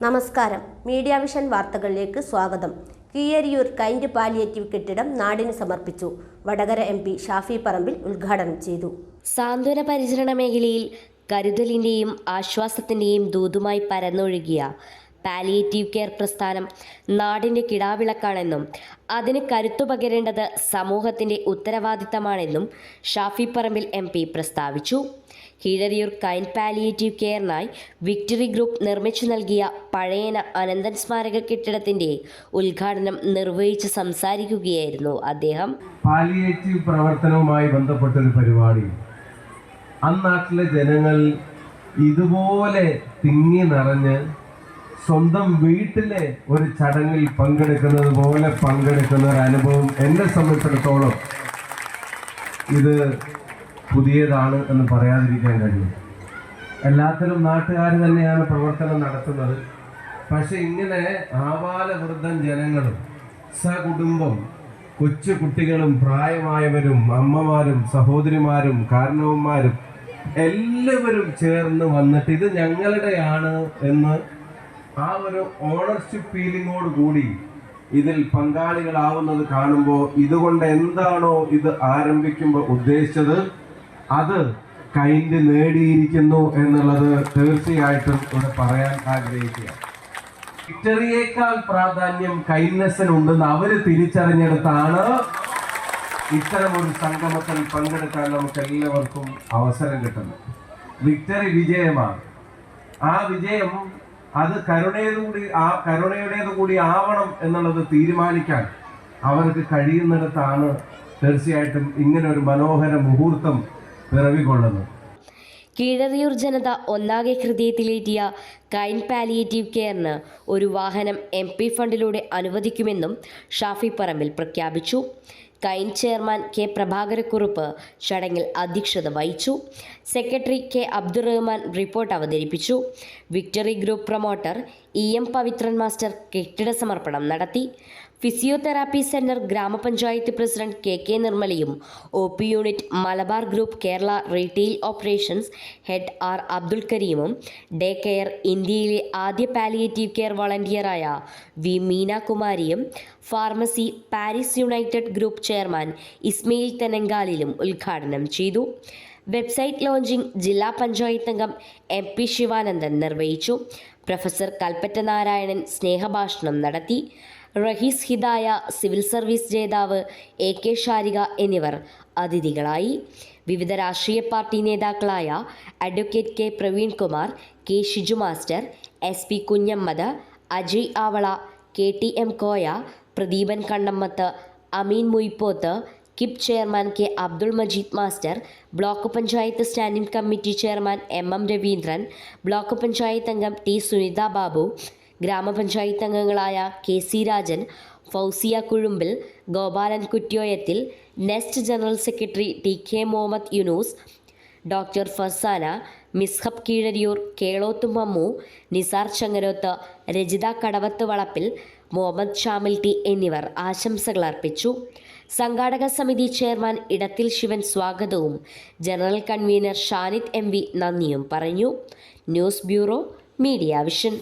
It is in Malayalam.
നമസ്കാരം. മീഡിയ വിഷൻ വാർത്തകളിലേക്ക് സ്വാഗതം. കീയരിയൂർ കൈൻഡ് പാലിയേറ്റീവ് കെട്ടിടം നാടിന് സമർപ്പിച്ചു. വടകര എം പി ഷാഫി പറമ്പിൽ ഉദ്ഘാടനം ചെയ്തു. സാന്ത്വന പരിചരണ മേഖലയിൽ കരുതലിന്റെയും ആശ്വാസത്തിന്റെയും ദൂതുമായി പരന്നൊഴുകിയ പാലിയേറ്റീവ് കെയർ പ്രസ്ഥാനം നാടിന്റെ കിടാവിളക്കാണെന്നും അതിന് കരുത്തു പകരേണ്ടത് സമൂഹത്തിന്റെ ഉത്തരവാദിത്തമാണെന്നും ഷാഫി പറമ്പിൽ എം പി പ്രസ്താവിച്ചു. കീഴരിയൂർ കൈൻ പാലിയേറ്റീവ് കെയറിനായി വിക്ടറി ഗ്രൂപ്പ് നിർമ്മിച്ചു നൽകിയ പഴയന അനന്തൻ സ്മാരക കെട്ടിടത്തിന്റെ ഉദ്ഘാടനം നിർവഹിച്ച് സംസാരിക്കുകയായിരുന്നു അദ്ദേഹം. പാലിയേറ്റീവ് പ്രവർത്തനവുമായി ബന്ധപ്പെട്ടൊരു പരിപാടി. അന്നാട്ടിലെ ജനങ്ങൾ ഇതുപോലെ തിങ്ങി നിറഞ്ഞ് സ്വന്തം വീട്ടിലെ ഒരു ചടങ്ങിൽ പങ്കെടുക്കുന്നത് പോലെ പങ്കെടുക്കുന്ന ഒരു അനുഭവം എന്നെ സംബന്ധിച്ചിടത്തോളം ഇത് പുതിയതാണ് എന്ന് പറയാതിരിക്കാൻ കഴിയും. എല്ലാത്തിലും നാട്ടുകാർ തന്നെയാണ് പ്രവർത്തനം നടത്തുന്നത്. പക്ഷെ ഇങ്ങനെ ആവാലവൃദ്ധം ജനങ്ങളും സകുടുംബം കൊച്ചു കുട്ടികളും പ്രായമായവരും അമ്മമാരും സഹോദരിമാരും കാരണവന്മാരും എല്ലാവരും ചേർന്ന് വന്നിട്ട് ഇത് ഞങ്ങളുടെയാണ് എന്ന് ആ ഒരു ഓണർഷിപ്പ് ഫീലിങ്ങോട് കൂടി ഇതിൽ പങ്കാളികളാവുന്നത് കാണുമ്പോൾ ഇതുകൊണ്ട് എന്താണോ ഇത് ആരംഭിക്കുമ്പോൾ ഉദ്ദേശിച്ചത് അത് കൈൻഡ് നേടിയിരിക്കുന്നു എന്നുള്ളത് തീർച്ചയായിട്ടും ഇവിടെ പറയാൻ ആഗ്രഹിക്കുക. വിക്ടറിയേക്കാൾ പ്രാധാന്യം കൈൻഡ്നെസ്സിനുണ്ടെന്ന് അവർ തിരിച്ചറിഞ്ഞെടുത്താണ് ഇത്തരം ഒരു സംഗമത്തിൽ പങ്കെടുക്കാൻ നമുക്ക് എല്ലാവർക്കും അവസരം കിട്ടുന്നത്. വിക്ടറി വിജയമാണ്. ആ വിജയം അത് കരുണയോടുകൂടി ആ കരുണയുടേത് കൂടി ആവണം എന്നുള്ളത് തീരുമാനിക്കാൻ അവർക്ക് കഴിയുന്നിടത്താണ് തീർച്ചയായിട്ടും ഇങ്ങനെ ഒരു മനോഹര മുഹൂർത്തം പിറവികൊള്ളുന്നത്. കീഴറിയൂർ ജനത ഒന്നാകെ ഹൃദയത്തിലേറ്റിയ കൈൻ പാലിയേറ്റീവ് കെയറിന് ഒരു വാഹനം എം പി ഫണ്ടിലൂടെ അനുവദിക്കുമെന്നും ഷാഫി പറമ്പിൽ പ്രഖ്യാപിച്ചു. കൈൻ ചെയർമാൻ കെ പ്രഭാകരക്കുറുപ്പ് ചടങ്ങിൽ അധ്യക്ഷത വഹിച്ചു. സെക്രട്ടറി കെ അബ്ദുറഹ്മാൻ റിപ്പോർട്ട് അവതരിപ്പിച്ചു. Victory group promoter E M Pavithran master കെട്ടിട സമർപ്പണം നടത്തി. ഫിസിയോതെറാപ്പി സെന്റർ ഗ്രാമപഞ്ചായത്ത് president K K നിർമ്മലയും O P unit Malabar group Kerala retail operations head R Abdul കരീമും day care ഇന്ത്യയിലെ ആദ്യ പാലിയേറ്റീവ് കെയർ വളണ്ടിയറായ V മീനാകുമാരിയും pharmacy Paris united group chairman Ismail തെനങ്കാലിലും ഉദ്ഘാടനം ചെയ്തു. വെബ്സൈറ്റ് ലോഞ്ചിംഗ് ജില്ലാ പഞ്ചായത്ത് അംഗം എം പി ശിവാനന്ദൻ നിർവഹിച്ചു. പ്രൊഫസർ കൽപ്പറ്റ നാരായണൻ സ്നേഹഭാഷണം നടത്തി. റഹീസ് ഹിദായ സിവിൽ സർവീസ് ജേതാവ് എ കെ ഷാരിക എന്നിവർ അതിഥികളായി. വിവിധ രാഷ്ട്രീയ പാർട്ടി നേതാക്കളായ advocate K Praveen Kumar K Shiju master S P Kunhammad Ajay Avala K T M Koya Pradeepan Kannammath Ameen Muyipoth keep chairman K Abdul Majeed master block panchayat standing committee chairman M M Raveendran block panchayat അംഗം ടി സുനിത ബാബു ഗ്രാമപഞ്ചായത്ത് അംഗങ്ങളായ K C Rajan Fousiya Kuzhumbil Gopalan Kuttyoyathil nest general secretary T K Muhammad Yunus doctor Fasana Mishab Keezhariyur Keloth Mammu Nisar Changaroth Rajitha Kadavath Valappil Muhammad Shamil T എന്നിവർ ആശംസകൾ അർപ്പിച്ചു. സംഘാടക സമിതി ചെയർമാൻ ഇടത്തിൽ ശിവൻ സ്വാഗതവും general convener Shanid M V നന്ദിയും പറഞ്ഞു. News bureau media vision.